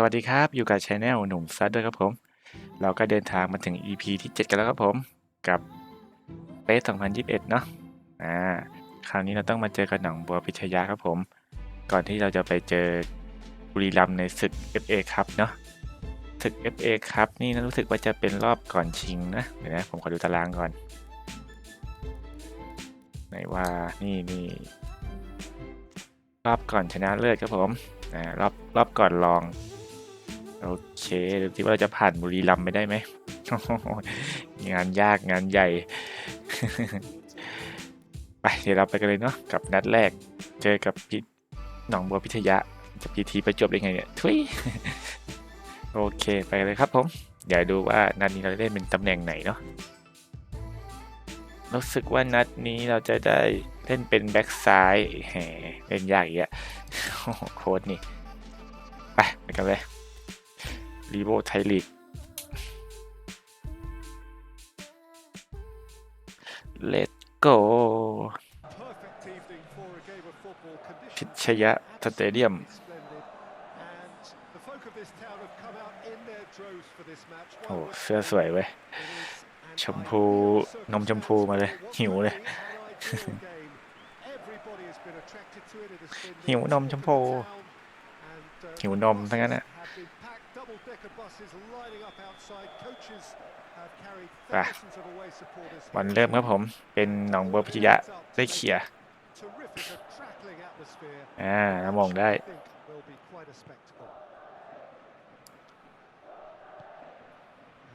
สวัสดีครับ อยู่กับช anel หนุ่มซัดด้วยครับผม เราก็เดินทางมาถึง EP ที่ 7 กันแล้วครับผม กับเปส2021 เนาะอ่าคราวนี้เราต้องมาเจอกับหนองบัวพิชยาครับผม ก่อนที่เราจะไปเจอบุรีรัมในศึก FA ครับเนาะศึก FA ครับนี่นะรู้สึกว่าจะเป็นรอบก่อนชิงนะเดี๋ยวนะผมขอดูตารางก่อนไหนว่านี่นี่รอบก่อนชนะเลิศครับผมอ่ารอบรอบก่อนรอง โอเคดูสิว่าเราจะผ่านบุรีรัมย์ไปได้ไหม งานยากงานใหญ่ ไปเดี๋ยวเราไปกันเลยเนาะกับนัดแรก เจอกับพี่หนองบัวพิทยาจะพีทีประจบได้ไงเนี่ยทุยโอเคไปเลยครับผมเดี๋ยวดูว่านัดนี้เราจะเล่นเป็นตำแหน่งไหนเนาะรู้สึกว่านัดนี้เราจะได้เล่นเป็นแบ็กซ้ายแหมเล่นยากอีกอะโค้ดนี่ ไปไปกันเลย รีโวไทยลีกเลตโกพิชยะสเตเดียม โอ้เสื้อสวยเว้ย ชมพู นมชมพูมาเลย หิวเลย หิวนมชมพู หิวนมทั้งนั้นอะไปวันเริ่มครับผม เป็นหนองบัวพิชยะได้เขี่ยร์อ่าแล้วมองได้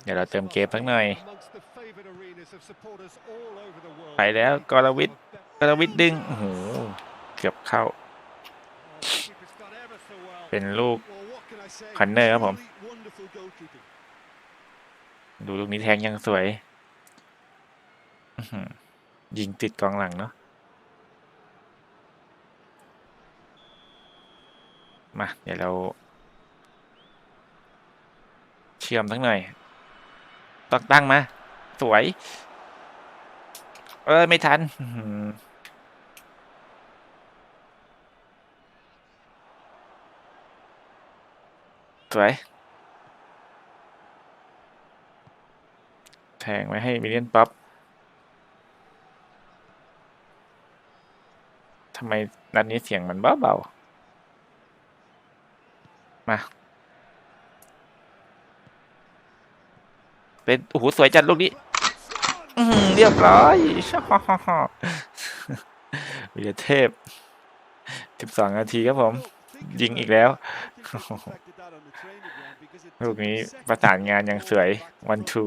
เดี๋ยวเราเติมเกมสักหน่อย ไปแล้วกรวิทย์กรวิทย์ดึง โอ้โห เกือบเข้า เป็นลูกคอนเนอร์ครับผม ดูลูกนี้แทงยังสวยอื้อหือยิงติดกองหลังเนาะมาเดี๋ยวเรา เชื่อมทั้งหน่อยต้องตั้งมา สวย เออไม่ทันอื้อหือ สวย แทงไว้ให้มิเลียนป๊อปทำไมนัดนี้เสียงมันเบาเบาๆ มาเป็นโอ้โหสวยจัดลูกนี้เรียบร้อยวิรเทพ12นาทีครับผม ยิงอีกแล้ว ลูกนี้ประสานงานอย่างสวยวันทู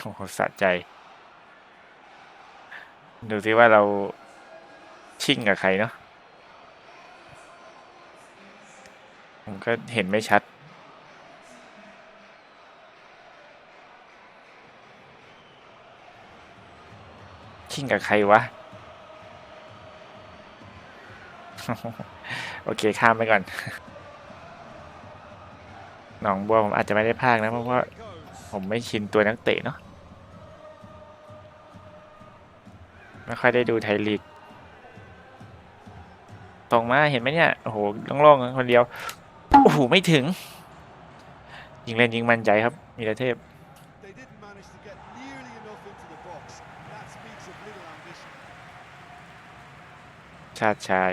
โอ้โหสะใจ ดูสิว่าเราชิ่งกับใครเนาะผมก็เห็นไม่ชัดชิ่งกับใครวะ โอเคข้ามไปก่อน หนองบัวผมอาจจะไม่ได้พากนะเพราะว่าผมไม่ชินตัวนักเตะเนาะ ไม่ค่อยได้ดูไทยลีกตรงมาเห็นไหมเนี่ย โอ้โหโล่งๆคนเดียว โอ้โห ไม่ถึง ยิงเล่นยิงมั่นใจครับ มีระเทพชาติชาย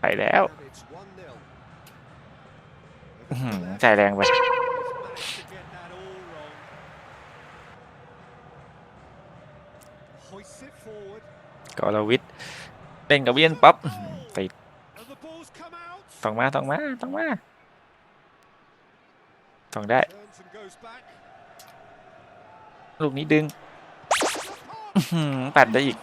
ไปแล้วอื้อหือใจแรงไปกอลวิทย์เล่นกับเวียนป๊อปติดต้องมาต้องมาต้องมาต้องได้ ลูกนี้ดึงอื้อหือปัดได้อีก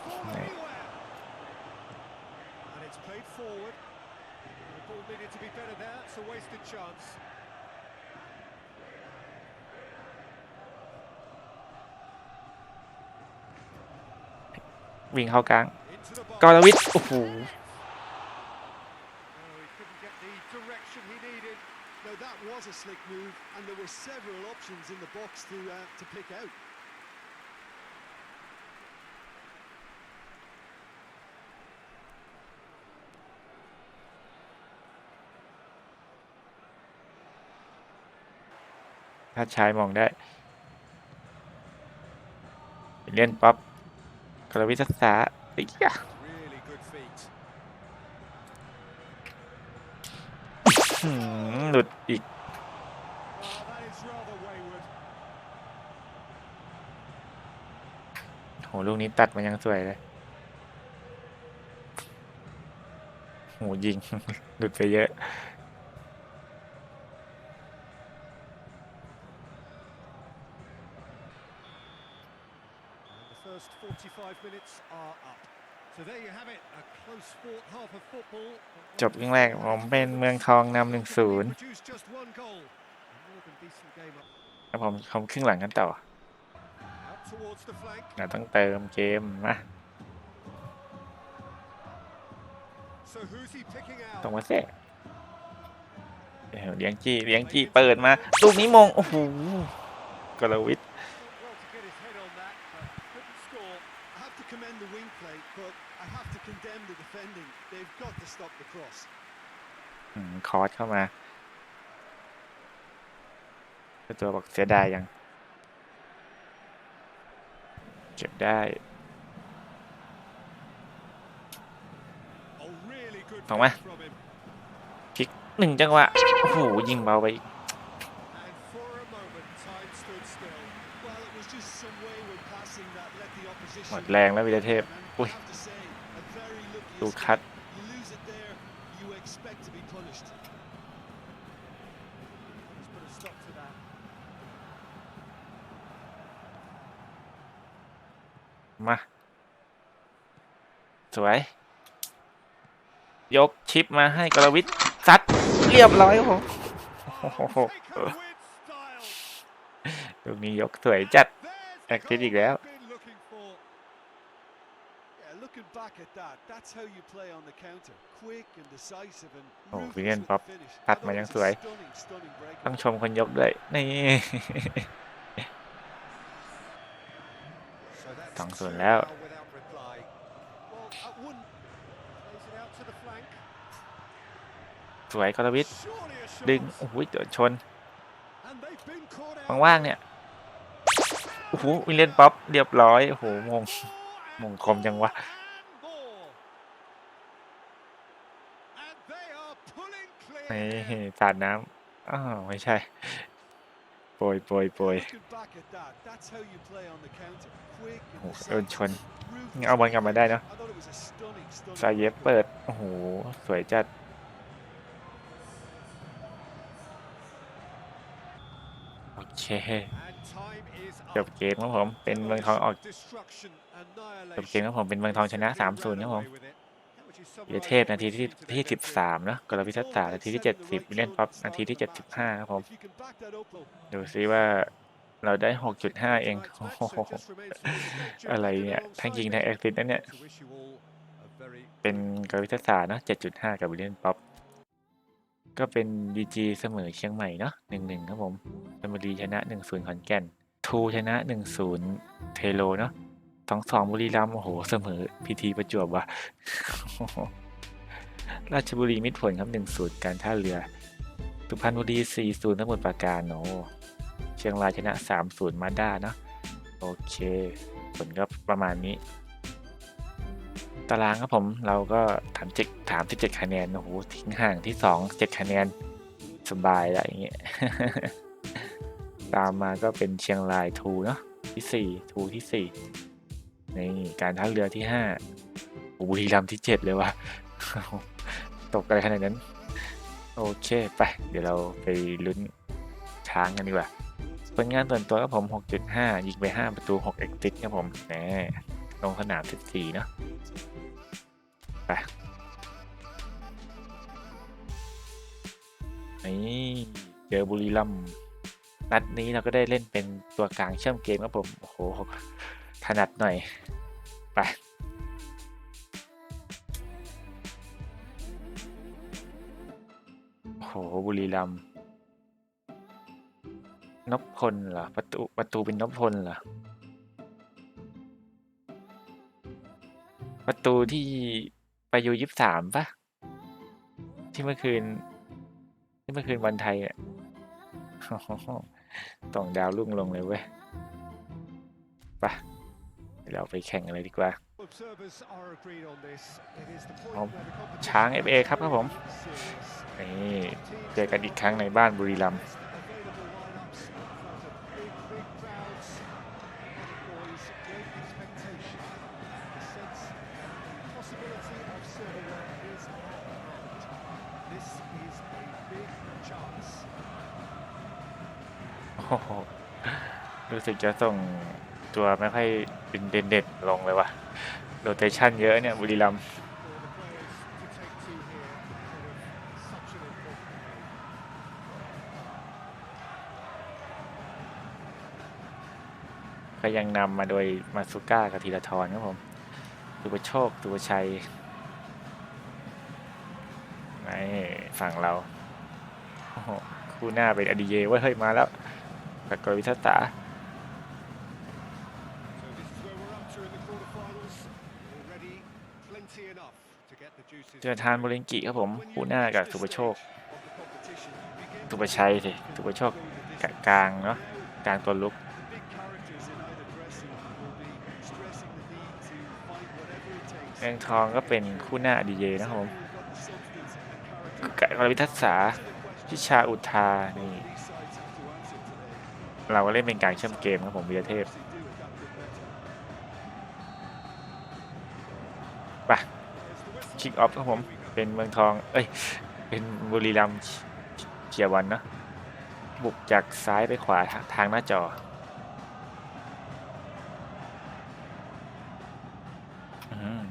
วิ่งเข้ากลางกอลวิทย์โอ้โห Now that was a slick move, and there were several options in the box to uh, to pick out. ถ้าชายมองได้เล่นป๊อปกรวิทยาศาสตร์ไอ้ยะ Really good feet. หืมหลุดอีก Oh, that is rather wayward. โห ลูกนี้ตัดมายังสวยเลย โห ยิง หลุดไปเยอะ จบครึ่งแรกผมเป็นเมืองทองนำหนึ่งศูนย์ Produced just one goal. A more than decent game up. แล้วผมคมครึ่งหลังกันต่อ Out towards the flank. เราต้องเติมเกมนะ So who's he picking ตรง out? มาเซ่เดี๋ยวเลี้ยงจี้เลี้ยงจี้เปิดมาลูกนี้มง โอ้โหกรวิทย์ Well to get his head on that, but couldn't score. I have to commend the wing play, but I have to condemn the defending. They've got to stop the cross. อืมคอร์สเข้ามาเจ้าตัวบอกเสียดายยังเก็บได้ Oh, really good Không á. finish from him. หนึ่งจังหวะโอ้โหยิงเบาไปอีก And for a moment, time stood still. Well, it was just some wayward passing that let the opposition. หมดแรงแล้ววิรเทพ And อุ้ย I have to say, a very lucky ดู escape. คัด You lose it there, you expect to be punished. Let's put a stop to that. มา สวย ยกชิปมาให้กรวิทย์ซัดเรียบร้อยครับผม Oh, taken with style. ลูกนี้ยกสวยจัด There's the Acted goal อีกแล้ว we've been looking for. Yeah, looking back at that, that's how you play on the counter. Quick and decisive and โอ้ ruthless วิลเลียน with ป๊อป the finish. I ตัด thought มา it ยัง was ส a วย stunning, stunning breakaway. ต้องชมคนยกด้วย นี่ So that's สองศูนย์ two แล้ว สวยกรวิทย์ Surely a ดึง shot. โอ้โหเดี๋ยวชน And they've been caught out. ว่างๆเนี่ย โอ้โหวิลเลียนป๊อปเรียบร้อย โอ้โหมงมงคมจังวะ And more. And they are pulling นี่ clear. สาดน้ำอ้าวไม่ใช่โปรยโปรยโปรย Looking back at that, that's how you play on the counter. Quick โอ้ and โหโดนชน ruthless เอาบอลกลับมาได้เนอะ I thought it was a stunning, stunning ซาเยฟ breakaway. เปิด โอ้โห สวยจัด โอ เคจบเกมครับผมเป็นเมืองทองออกจบเกมครับผมเป็นเมืองทองชนะ 3-0ครับผมวิรเทพนาทีที่ที่13เนะกรวิทยาศาสตร์นาทีที่70วิลเลียนป๊อปนาทีที่75ครับผมดูซิว่าเราได้6.5เองโอ้โหอะไรเนี่ยทั้งยิงทั้งแอคซิสนะเนี่ยเป็นกรวิทยาศาสตร์เนอะ7.5กับวิลเลียนป๊อป ก็เป็น DG เสมอเชียงใหม่เนาะ1-1ครับผมชลบุรีชนะ1-0ขอนแก่น ทูชนะ1-0เทโลเนาะ2-2บุรีรัมย์โอ้โหเสมอพีทีประจวบว่ะราชบุรีมิตรผลครับ1-0การท่าเรือ สุพรรณบุรี4-0สมุทรปราการโอ้เชียงรายชนะ3-0มาด้าเนาะโอเค ผลก็ประมาณนี้ ตารางครับผมเราก็ถามเจ็ดถาม17คะแนนโอ้โหทิ้งห่างที่2 7คะแนนสบายแล้วอย่างเงี้ยตามมาก็เป็นเชียงรายทูเนาะที่4ทูที่4นี่การท่าเรือที่5โอ้บุรีรัมย์ที่7เลยว่ะตกอะไรขนาดนั้น โอเคไปเดี๋ยวเราไปลุ้นช้างกันดีกว่าผลงานส่วนตัวครับผม 6.5 ยิงไป 5 ประตู 6 เอ็กซิสครับผมแหมลงสนาม 14 เนาะ ไปนี่เจอบุรีรัมย์นัดนี้เราก็ได้เล่นเป็นตัวกลางเชื่อมเกมครับผม โอ้โห ถนัดหน่อย ไปโอ้โห บุรีรัมย์นพพลเหรอ ประตูประตูเป็นนพพลเหรอ ประตูที่ ไปยูยี่สามปะที่เมื่อคืน ที่เมื่อคืนวันไทยอะโอ้โหต้องดาวรุ่งลงเลยเว้ยไปเดี๋ยวเราไปแข่งกันเลยดีกว่า Observers are agreed on this. It is the point ผม where the competition ช้าง FA ครับครับผม serious. นี่เจอกันอีกครั้งในบ้านบุรีรัมย์ รู้สึกจะส่งตัวไม่ค่อยเป็นเด่นๆลงเลยว่ะโรเตชันเยอะเนี่ยบุรีรัมย์ก็ยังนำมาโดยมาซุก้ากับธีรทรครับผมสุประโชคสุประชัยนี่ฝั่งเราโอ้โหคู่หน้าเป็นอดีเยเว้ยเฮ้ยมาแล้วกับกวิทัตา So this is where we're up to in the quarterfinals. Already plenty enough to get the juices. เเจอทานบริงกิครับผมคู่หน้ากับสุปโชคสุประชัยสิสุปโชคกลางเนาะกลางตัวลุกเมืองทองก็เป็นคู่หน้าดีเจนะครับผมกรวิทัศษาพิชาอุทานี่เราก็เล่นเป็นการเชื่อมเกมครับผมวิทยเทพไป คิกออฟครับผม เป็นเมืองทอง เอ้ย เป็นบุรีรัมย์เขียร์วันเนะบุกจากซ้ายไปขวาทางทางหน้าจออืม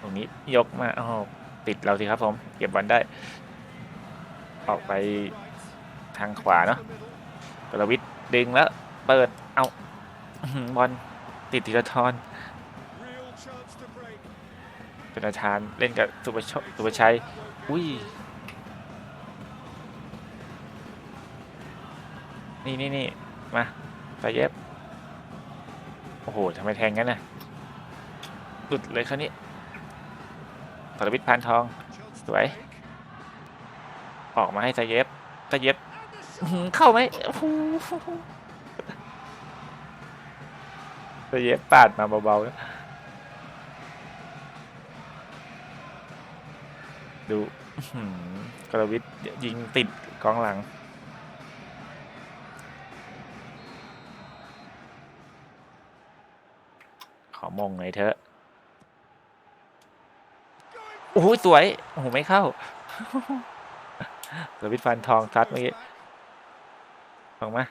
ตรงนี้ยกมาอ้าวติดเราสิครับผม เก็บบอลได้ ออกไปทางขวาเนาะกรวิทย์ดึงแล้ว เปิด เอาบอลติดธีรทร เป็นอาชานเล่นกับสุประชสุประชัย อุ้ย นี่นี่นี่มาสายเย็บ โอ้โหทำไมแทงงั้นน่ะหลุดเลยคราวนี้ปรวิทย์พานทอง Chance Tuổi. to break. ออกมาให้สายเย็บสายเย็บ เข้าไหมโอ้โหสายเย็บปาดมาเบาๆนะ ดูกรวิทยิงติดกองหลัง ขอมงหน่อยเถอะ โอ้โห สวย โอ้โห ไม่เข้ากรวิทย์ฟันทองซัดเมื่อกี้ลงมา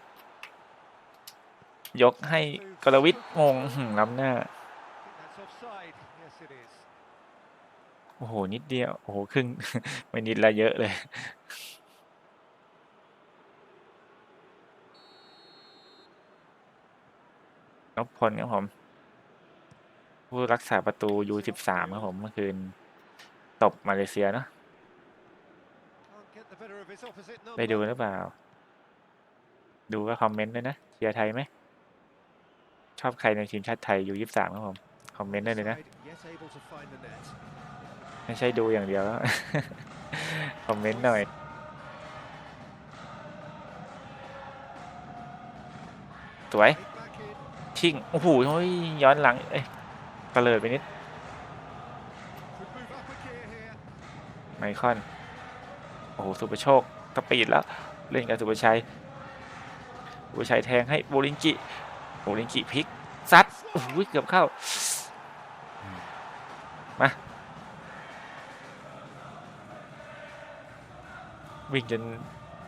ยกให้กรวิทย์งงล้ำหน้า That's offside. Yes, it is. โอ้โห นิดเดียว โอ้โห ครึ่ง ไม่นิดละเยอะเลย นพพลครับผม ผู้รักษาประตูยูสิบสามครับผม เมื่อคืน ตบมาเลเซียเนาะได้ดูหรือเปล่า ดูก็คอมเมนต์ด้วยนะเชียร์ไทยไหม ชอบใครในทีมชาติไทยยูยี่สามครับผม คอมเมนต์ได้เลยนะ Offside, Yet able to find the net. ไม่ใช่ดูอย่างเดียว คอมเมนต์หน่อย สวย Right back in. ทิ้ง โอ้โหเฮ้ยย้อนหลัง เอ้ยตะเลิดไปนิด Could move up a gear here. ไมคอน โอ้โห สุประโชคสปีดแล้ว เล่นกับสุประชัย สุประชัยแทงให้โบลิงกิ โบลิงกิพลิกซัด โอ้โห เกือบเข้า มาวิ่งจน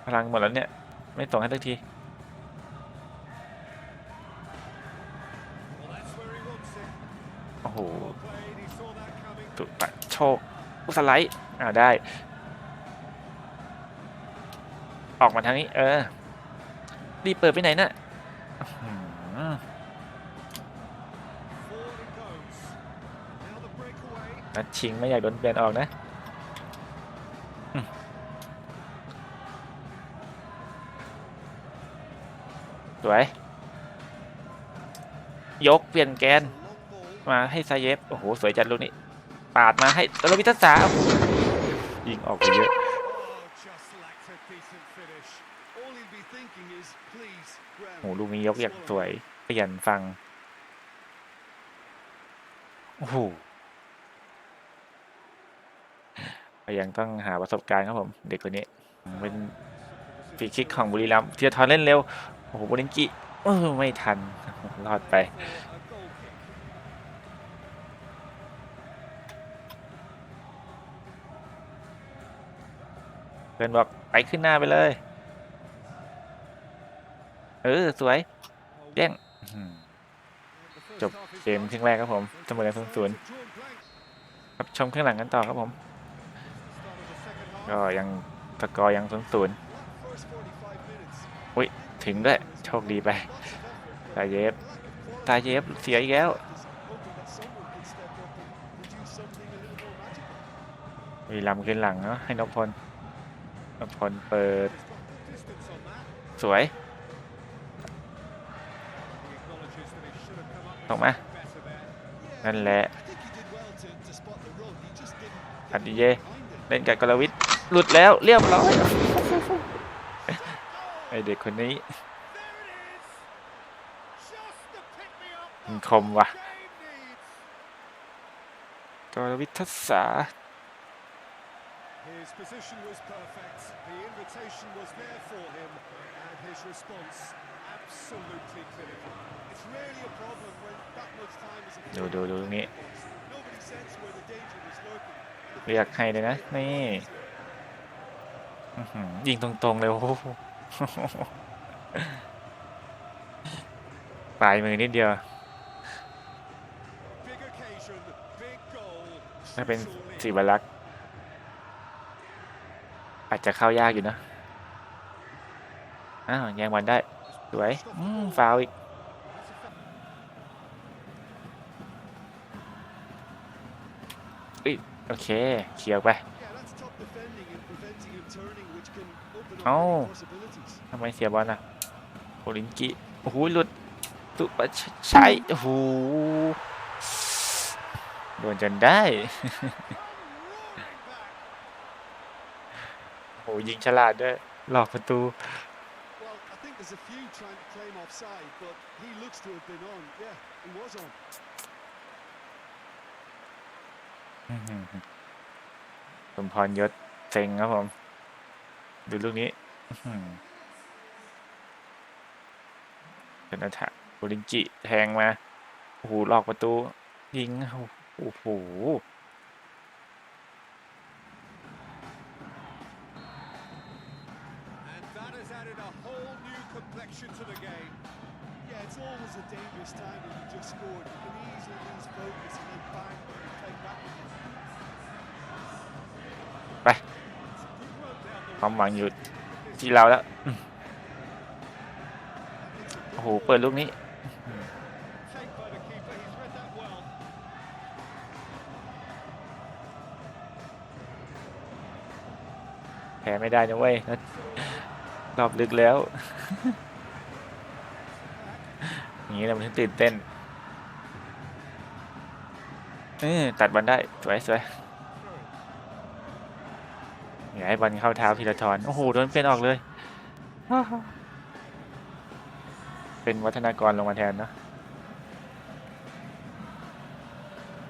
พลังหมดแล้วเนี่ย ไม่ส่งให้สักที โอ้โห Well played. He saw that coming. สุปะโชคอุสไลด์อ่าได้ ออกมาทางนี้ เออรีบเปิดไปไหนน่ะ นัดชิงไม่อยากโดนเปลี่ยนออกนะสวย ยกเปลี่ยนแกน มาให้ซาเยฟโอ้โห สวยจัดลูกนี้ ปาดมาให้ตะลวิทัศาโอ้โหยิงออกไปเยอะ Oh, just lacked a decent finish. โห ลูกนี้ยกอย่างสวยขยันฟัง โอ้โห ก็ยังต้องหาประสบการณ์ครับผม เด็กคนนี้ เป็นฟรีคิกของบุรีรัมย์เทียทอนเล่นเร็ว โอ้โหบริงกิเออไม่ทัน รอดไปเพื่อนบอกไปขึ้นหน้าไปเลย เออ สวยแย่งอื้อหือจบเกมครึ่งแรกครับผมเสมอกันศูนย์ศูนย์ครับชมครึ่งหลังกันต่อครับผม ก็ยังสกอร์ยังศูนย์ศูนย์อุ้ยถึงด้วยโชคดีไปตาเย็บตาเย็บเสียอีกแล้วมีลำขึ้นหลังเนาะให้นพพลนพพลเปิด สวยตรงมา นั่นแหละอัดดีเยเล่นกับกรวิทย์ หลุดแล้วเรียบร้อยไอเด็กคนนี้มันคมว่ะกรวิทย์ทัศษา His position was perfect. The invitation was there for him, and his response absolutely clinical. It's really a problem when that much time is ดูดูดูตรงนี้ Nobody sense where the danger was lurking. เรียกให้เลยนะนี่ อื้อหือยิงตรงๆเลยโอ้โหปลายมือนิดเดียว Big occasion, big goal. ถ้าเป็น surely. สีบลักษ์อาจจะเข้ายากอยู่นะ อ้าวแย่งบอลได้ สวยอืมฟาวล์อีกเอ้ย โอเค เคลียร์ไป Yeah, that's top open up Oh. many possibilities. ทำไมเสียบอลอะโอลินกิโอ้โหหลุดตุปะชัยโอ้โหโดนจนได้โอ้โหยิงฉลาดด้วย หลอกประตู Well, I think there's a few trying to claim offside, but he looks to have been on. Yeah, he was on. อื้อหือสมพรยศเซ็งครับผม ดูลูกนี้เป็นอัฐะโอลินจิ แทงมา โอ้โหหลอกประตู ยิง โอ้โห ความหวังอยู่ที่เราแล้วโอ้โหเปิดลูกนี้แพ้ไม่ได้นะเว้ยรอบลึกแล้วอย่างนี้เราถึงตื่นเต้นเออตัดบอลได้ สวยสวย ให้บอลเข้าเท้าพีรทรโอ้โหโดนเป็นออกเลย เป็นวัฒนากรลงมาแทนเนอะ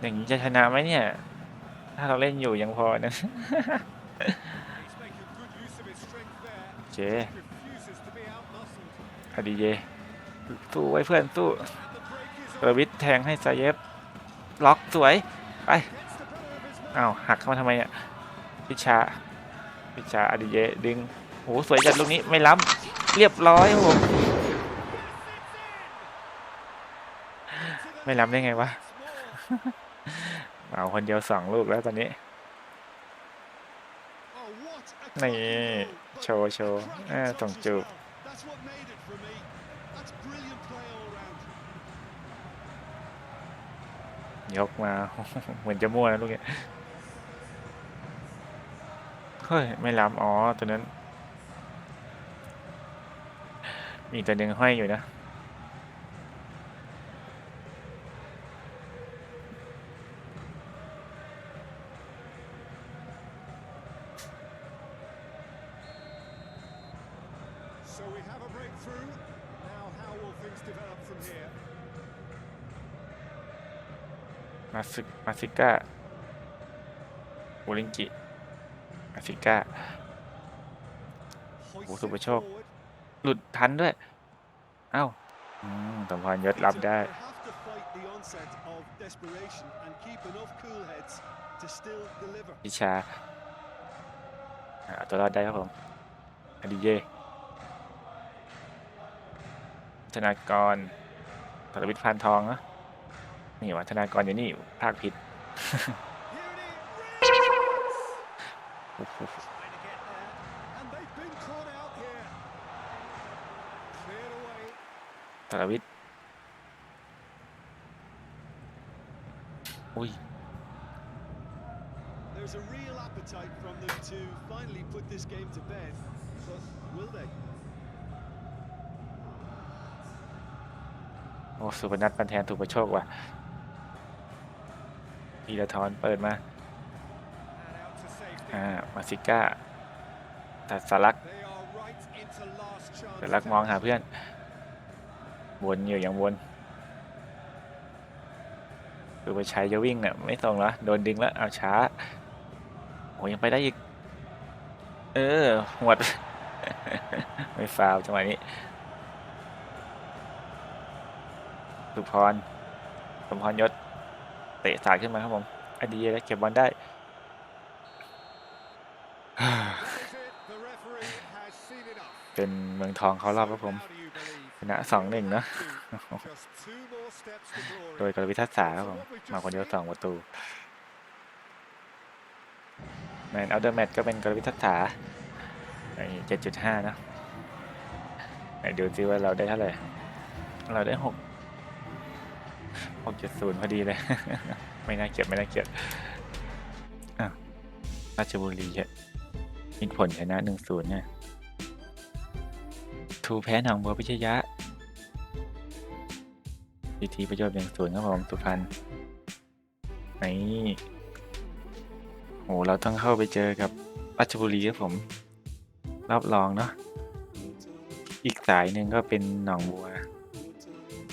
อย่างนี้จะชนะไหมเนี่ย ถ้าเราเล่นอยู่ยังพอนะ He's making good use of his strength there. โอเค Refuses to be outmuscled. อดีเยสู้ไว้เพื่อนสู้ And the break is ประวิทแทงให้ซาเยฟล็อกสวย ไป อ้าว หักเข้ามาทำไมเนี่ยพิชา พิชาอดีเยดึงโหสวยจัดลูกนี้ไม่ล้ำเรียบร้อยครับผมไม่ล้ำได้ไงวะเอาคนเดียวสองลูกแล้วตอนนี้นี่โชว์โชว์ cracking เออ touch ส่งจูบยกมา เหมือนจะมั่วนะลูกเนี้ย เฮ้ย ไม่ล้ำอ๋อ ตัวนั้น มีตัวหนึ่งห้อยอยู่นะ So we have a breakthrough. Now, how things develop from here. มาซึมาซิก้าโอลิงกิ มาซิก้า Hoists Ủa, it tôi phải cho- forward. หลุดทันด้วย เอ้าอืมสมพรยศรับได้ They have to fight the onset of desperation and keep enough cool heads to still deliver. พิชาอ่าเอาตัวรอดได้ครับผมอดีเยธนากรธนวิทย์พานทองเนอะนี่วะธนากรอยู่นี่ภาคผิด away. ธนวิทย์อุ้ย There's a real appetite from them to finally put this game to bed. But will they? โอ้สุพนัทปันแทนถูกประโชคว่ะพีระทรเปิดมา อ่ามาซิก้าตัดสลักสลักมองหาเพื่อนวนอยู่อย่างวนคือไปใช้จะวิ่งเนี่ยไม่ตรงแล้วโดนดึงแล้วเอาช้าโอ้ยังไปได้อีก เออหวด ไม่ฟาวจังหวะนี้สุพรสมพรยศเตะสายขึ้นมาครับผมอดีแล้วเก็บบอลได้ เป็นเมืองทองเขารอบครับผมชนะสองหนึ่งนะโดยกรวิทัศษาครับผมมาคนเดียวสองประตูแมนเอาเดอร์แมตก็เป็นกรวิทัศษาในเจ็ดจุดห้านะไหนดูซิว่าเราได้เท่าไหร่ เราได้หกหกจุดศูนย์พอดีเลย ไม่น่าเก็บไม่น่าเก็บอะราชบุรีอะ มีผลชนะหนึ่งศูนย์เนี่ยทูแพ้หนองบัวพิชยะพีทีประโยชน์หนึ่งศูนย์ครับผมสุพรรณนี่โหเราต้องเข้าไปเจอกับราชบุรีครับผมรอบรองเนาะอีกสายหนึ่งก็เป็นหนองบัว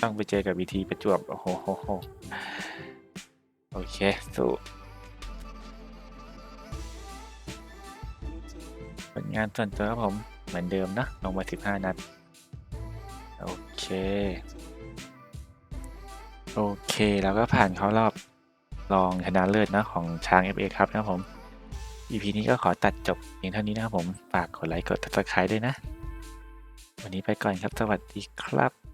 ต้องไปเจอกับวีทีประจวบ โอ้โหโหโหโอเค สู้ งานส่วนตัวครับผม เหมือนเดิมนะ ลงมา 15 นัด โอเค โอเค แล้วก็ผ่านเข้ารอบรองชนะเลิศนะของช้าง FA ครับนะครับผม EP นี้ก็ขอตัดจบเพียงเท่านี้นะครับผม ฝากกดไลค์กด subscribe ด้วยนะ วันนี้ไปก่อนครับ สวัสดีครับ